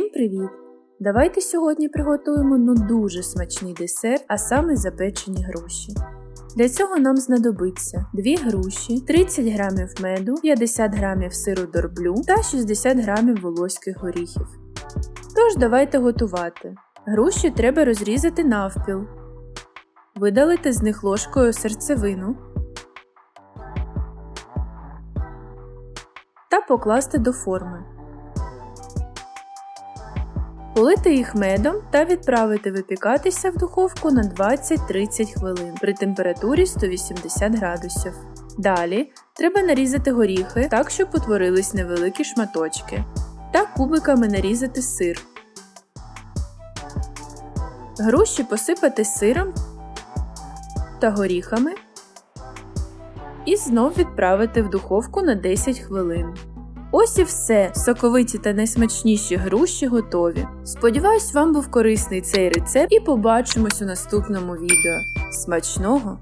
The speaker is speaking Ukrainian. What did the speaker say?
привіт! Давайте сьогодні приготуємо ну дуже смачний десерт, а саме запечені груші. Для цього нам знадобиться 2 груші, 30 г меду, 50 г сиру дорблю та 60 г волоських горіхів. Тож давайте готувати. Груші треба розрізати навпіл, видалити з них ложкою серцевину та покласти до форми. Полити їх медом та відправити випікатися в духовку на 20-30 хвилин при температурі 180 градусів. Далі треба нарізати горіхи так, щоб утворились невеликі шматочки, та кубиками нарізати сир. Груші посипати сиром та горіхами і знов відправити в духовку на 10 хвилин. Ось і все, соковиті та найсмачніші груші готові. Сподіваюсь, вам був корисний цей рецепт і побачимось у наступному відео. Смачного!